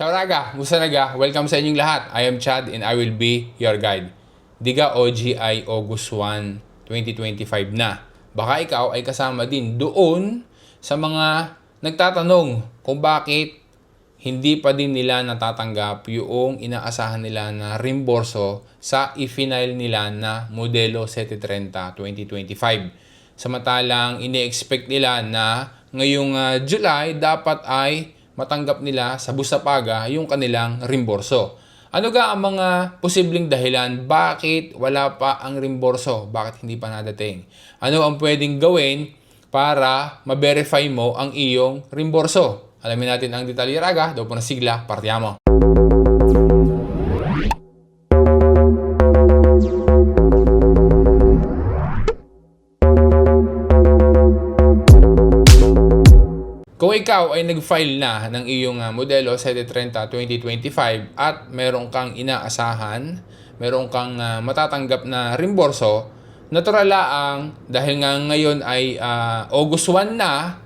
Ciao Raga! Musta naga? Welcome sa inyong lahat. I am Chad and I will be your guide. Diga OGI August 1, 2025 na. Baka ikaw ay kasama din doon sa mga nagtatanong kung bakit hindi pa din nila natatanggap yung inaasahan nila na reimborso sa i-final nila na modelo 730 2025. Samantalang ini-expect nila na ngayong ah, July dapat ay matanggap nila sa Busapaga yung kanilang reimborso. Ano ga ang mga posibleng dahilan bakit wala pa ang reimborso? Bakit hindi pa nadating? Ano ang pwedeng gawin para ma-verify mo ang iyong reimborso? Alamin natin ang detalye raga. Doon po na sigla, partiamo. Ikaw ay nag-file na ng iyong ah, modelo 730 2025 at meron kang inaasahan, meron kang ah, matatanggap na reimborso, natural laang dahil nga ngayon ay ah, August 1 na,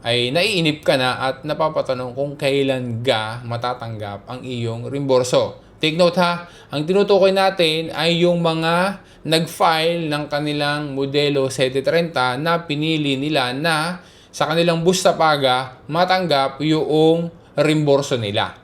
ay naiinip ka na at napapatanong kung kailan ga matatanggap ang iyong reimborso. Take note ha, ang tinutukoy natin ay yung mga nag-file ng kanilang modelo 730 na pinili nila na sa kanilang busta paga matanggap yung reimborso nila.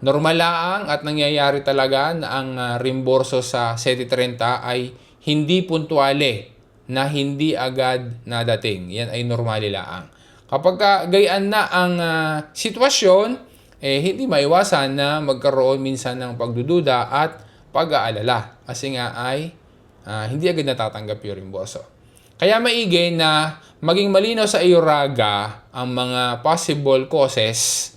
Normal lang at nangyayari talaga na ang ah, reimborso sa 730 ay hindi puntuale na hindi agad nadating. Yan ay normal lang. Kapag ka gayaan na ang ah, sitwasyon, eh, hindi maiwasan na magkaroon minsan ng pagdududa at pag-aalala. Kasi nga ay ah, hindi agad natatanggap yung reimborso. Kaya maigi na maging malinaw sa iyo raga ang mga possible causes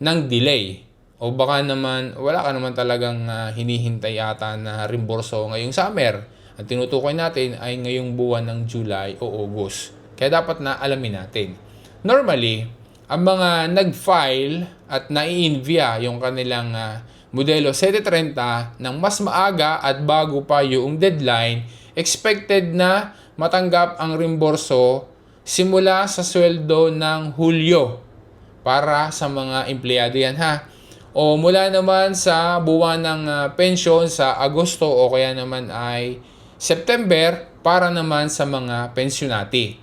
ng delay. O baka naman, wala ka naman talagang ah, hinihintay yata na reimborso ngayong summer. Ang tinutukoy natin ay ngayong buwan ng July o August. Kaya dapat na alamin natin. Normally, ang mga nag-file at nai-envia yung kanilang ah, modelo 730 ng mas maaga at bago pa yung deadline, expected na matanggap ang reimborso simula sa sweldo ng Hulyo para sa mga empleyado yan ha. O mula naman sa buwan ng ah, pensyon sa Agosto o kaya naman ay September para naman sa mga pensyonati.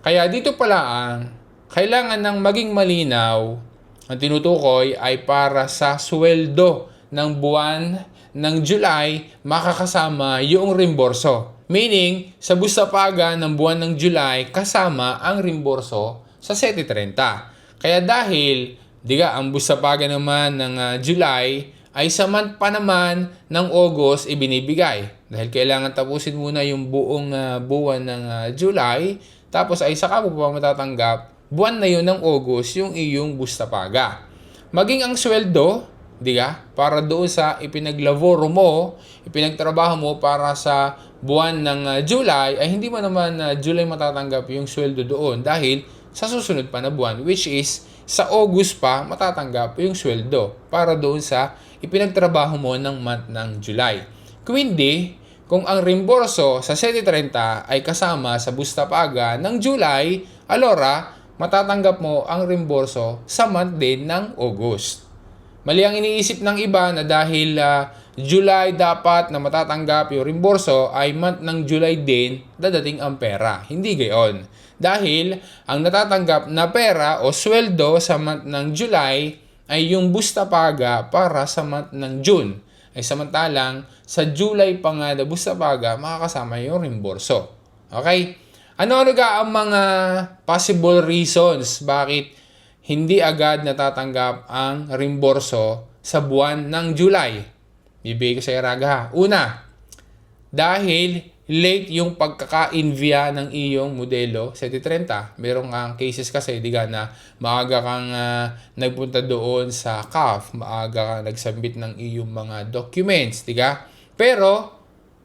Kaya dito pala ang kailangan ng maging malinaw ang tinutukoy ay para sa sweldo ng buwan ng July makakasama yung reimborso. Meaning, sa busta paga ng buwan ng July kasama ang reimborso sa 730. Kaya dahil, diga, ang busta paga naman ng ah, July ay sa month pa naman ng August ibinibigay. Dahil kailangan tapusin muna yung buong ah, buwan ng ah, July, tapos ay saka mo pa matatanggap buwan na yun ng August yung iyong busta paga. Maging ang sweldo, di ka, para doon sa ipinaglaboro mo, ipinagtrabaho mo para sa buwan ng ah, July, ay hindi mo naman na July matatanggap yung sweldo doon dahil sa susunod pa na buwan, which is sa August pa matatanggap yung sweldo para doon sa ipinagtrabaho mo ng month ng July. Kung hindi, kung ang reimborso sa 730 ay kasama sa busta paga ng July, alora, matatanggap mo ang reimborso sa month din ng August. Mali ang iniisip ng iba na dahil ah, July dapat na matatanggap yung reimborso ay month ng July din dadating ang pera. Hindi gayon. Dahil ang natatanggap na pera o sweldo sa month ng July ay yung busta paga para sa month ng June. Ay samantalang sa July pa nga na busta paga makakasama yung reimborso. Okay? Ano-ano ga ang mga possible reasons bakit hindi agad natatanggap ang reimborso sa buwan ng July? Bibigay ko sa Raga ha. Una, dahil late yung pagkaka-envia ng iyong modelo 730. Merong kang cases kasi, diga, na maaga kang ah, nagpunta doon sa CAF, maaga kang nagsubmit ng iyong mga documents, diga? Pero,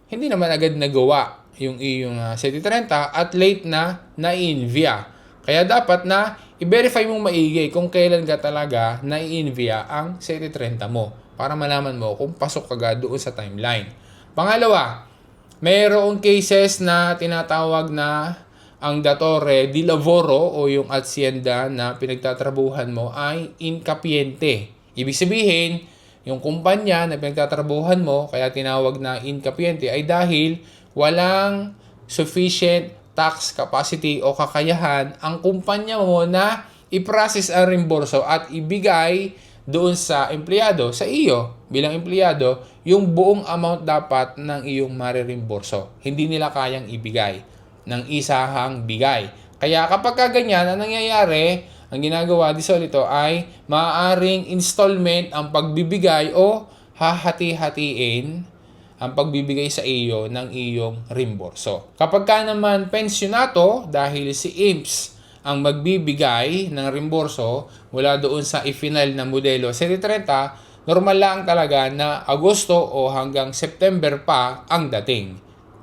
hindi naman agad nagawa yung iyong uh, 730 at late na na-envia. Kaya dapat na i-verify mong maigi kung kailan ka talaga na-envia ang 730 mo para malaman mo kung pasok ka ga doon sa timeline. Pangalawa, mayroong cases na tinatawag na ang datore di lavoro o yung hacienda na pinagtatrabuhan mo ay incapiente. Ibig sabihin, yung kumpanya na pinagtatrabuhan mo, kaya tinawag na inkapiente, ay dahil walang sufficient tax capacity o kakayahan ang kumpanya mo na i-process ang reimburso at ibigay doon sa empleyado, sa iyo bilang empleyado, yung buong amount dapat ng iyong marireimburso. Hindi nila kayang ibigay ng isahang bigay. Kaya kapag ka ganyan, ang nangyayari, ang ginagawa di solito ay maaaring installment ang pagbibigay o hahati-hatiin ang pagbibigay sa iyo ng iyong reimburso. Kapag ka naman pensyonato, dahil si IMSS ang magbibigay ng reimburso mula doon sa ifinal na modelo 30 normal lang talaga na Agosto o hanggang September pa ang dating.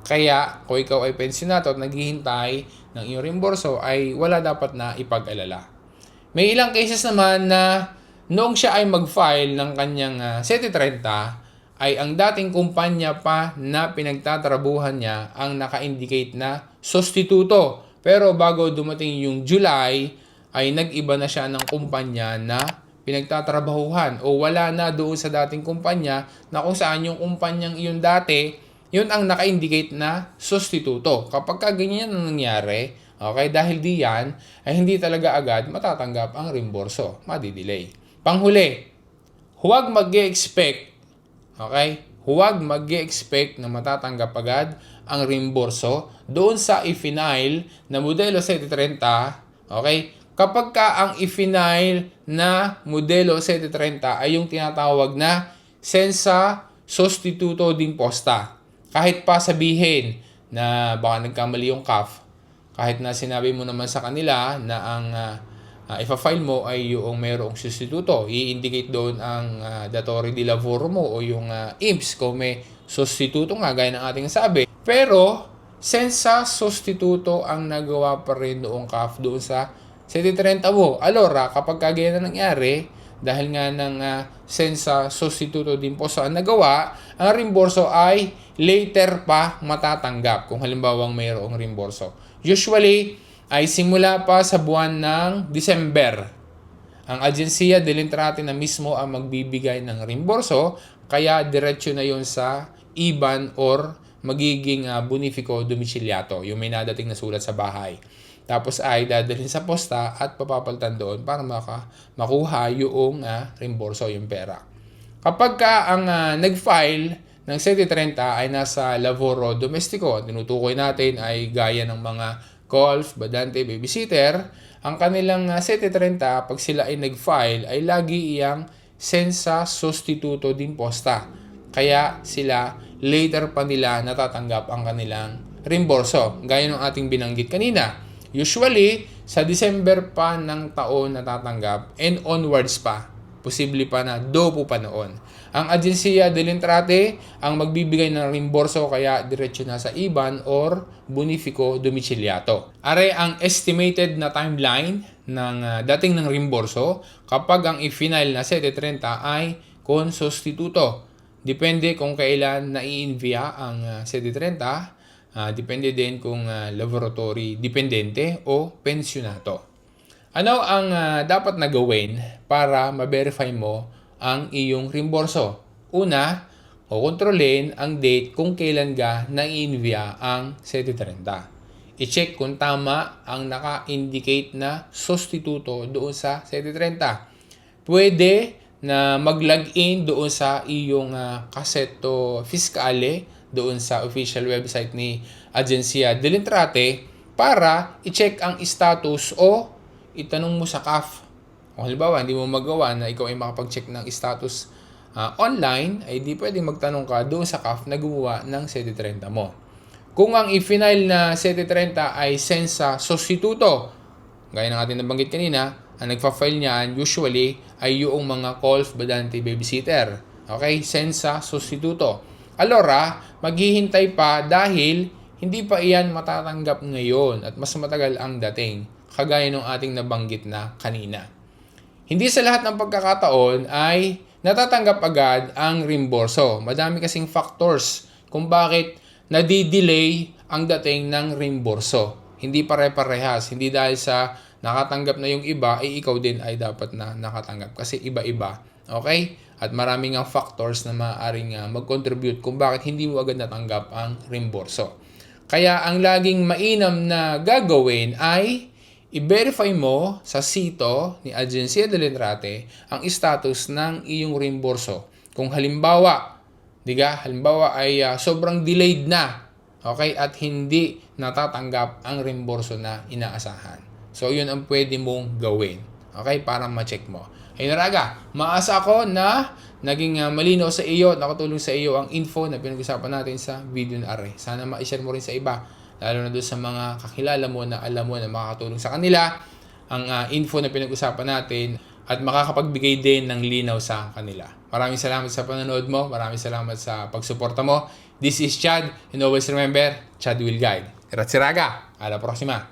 Kaya kung ikaw ay pensyonato at naghihintay ng iyong reimburso ay wala dapat na ipag-alala. May ilang cases naman na noong siya ay mag-file ng kanyang uh, 30 ay ang dating kumpanya pa na pinagtatrabuhan niya ang naka-indicate na substituto. Pero bago dumating yung July, ay nag-iba na siya ng kumpanya na pinagtatrabahuhan o wala na doon sa dating kumpanya na kung saan yung kumpanyang iyon dati, yun ang naka-indicate na substituto. Kapag ka ganyan ang nangyari, okay, dahil di yan, ay hindi talaga agad matatanggap ang reimburso. Madidelay. Panghuli, huwag mag-expect Okay? Huwag mag expect na matatanggap agad ang reimburso doon sa i-final na modelo 730. Okay? Kapag ka ang i-final na modelo 730 ay yung tinatawag na sensa sostituto d'imposta. Kahit pa sabihin na baka nagkamali yung CAF, kahit na sinabi mo naman sa kanila na ang uh, uh, ifa-file mo ay yung mayroong substituto. I-indicate doon ang uh, datore di lavoro mo o yung uh, IMSS kung may substituto nga gaya ng ating sabi. Pero, sensa substituto ang nagawa pa rin noong CAF doon sa 730 mo. Alora, kapag kagaya na nangyari, dahil nga ng uh, sensa substituto din po sa nagawa, ang reimburso ay later pa matatanggap kung halimbawa mayroong reimburso. Usually, ay simula pa sa buwan ng December. Ang agensiya Delintrate na mismo ang magbibigay ng reimburso, kaya diretsyo na yon sa IBAN or magiging uh, bonifico domiciliato, yung may nadating na sulat sa bahay. Tapos ay dadalhin sa posta at papapalitan doon para maka, makuha yung uh, reimburso, yung pera. Kapag ka ang uh, nag-file ng 730 ay nasa Lavoro Domestico, tinutukoy natin ay gaya ng mga golf, badante, babysitter, ang kanilang uh, 730 pag sila ay nag-file ay lagi iyang sensa sostituto din posta. Kaya sila later pa nila natatanggap ang kanilang reimburso. Gaya ng ating binanggit kanina. Usually, sa December pa ng taon natatanggap and onwards pa. Posible pa na do po pa noon. Ang agensiya Delintrate ang magbibigay ng reimburso kaya diretso na sa IBAN or Bonifico Domiciliato. Are ang estimated na timeline ng uh, dating ng reimburso kapag ang i-final na 730 ay con substituto. Depende kung kailan na-i-envia ang uh, 730. Uh, depende din kung uh, laboratory dependente o pensionato. Ano ang uh, dapat na gawin para ma-verify mo ang iyong reimburso. Una, kukontrolin ang date kung kailan ka na-envia ang 730. I-check kung tama ang naka-indicate na substituto doon sa 730. Pwede na mag-login doon sa iyong uh, kaseto fiskale doon sa official website ni Agencia Delintrate para i-check ang status o itanong mo sa CAF kung halimbawa, hindi mo magawa na ikaw ay makapag-check ng status uh, online, ay di pwedeng magtanong ka doon sa CAF na gumawa ng 730 mo. Kung ang i-final na 730 ay sensa substituto, gaya ng ating nabanggit kanina, ang nagpa-file niyan usually ay yung mga Colf Badante Babysitter. Okay? Sensa substituto. Alora, maghihintay pa dahil hindi pa iyan matatanggap ngayon at mas matagal ang dating, kagaya ng ating nabanggit na kanina. Hindi sa lahat ng pagkakataon ay natatanggap agad ang reimburso. Madami kasing factors kung bakit nadidelay ang dating ng reimburso. Hindi pare-parehas. Hindi dahil sa nakatanggap na yung iba, ay ikaw din ay dapat na nakatanggap. Kasi iba-iba Okay? At maraming nga factors na maaaring ah, mag-contribute kung bakit hindi mo agad natanggap ang reimburso. Kaya ang laging mainam na gagawin ay i-verify mo sa sito ni Agencia del Entrate ang status ng iyong reimburso. Kung halimbawa, diga, halimbawa ay ah, sobrang delayed na, okay, at hindi natatanggap ang reimburso na inaasahan. So, yun ang pwede mong gawin. Okay, para ma-check mo. Ay naraga, maasa ako na naging ah, malinaw sa iyo, nakatulong sa iyo ang info na pinag-usapan natin sa video na are. Sana ma-share mo rin sa iba, lalo na doon sa mga kakilala mo na alam mo na makakatulong sa kanila ang ah, info na pinag-usapan natin at makakapagbigay din ng linaw sa kanila. Maraming salamat sa panonood mo, maraming salamat sa pagsuporta mo. This is Chad, and always remember, Chad will guide. Grazie raga, alla prossima!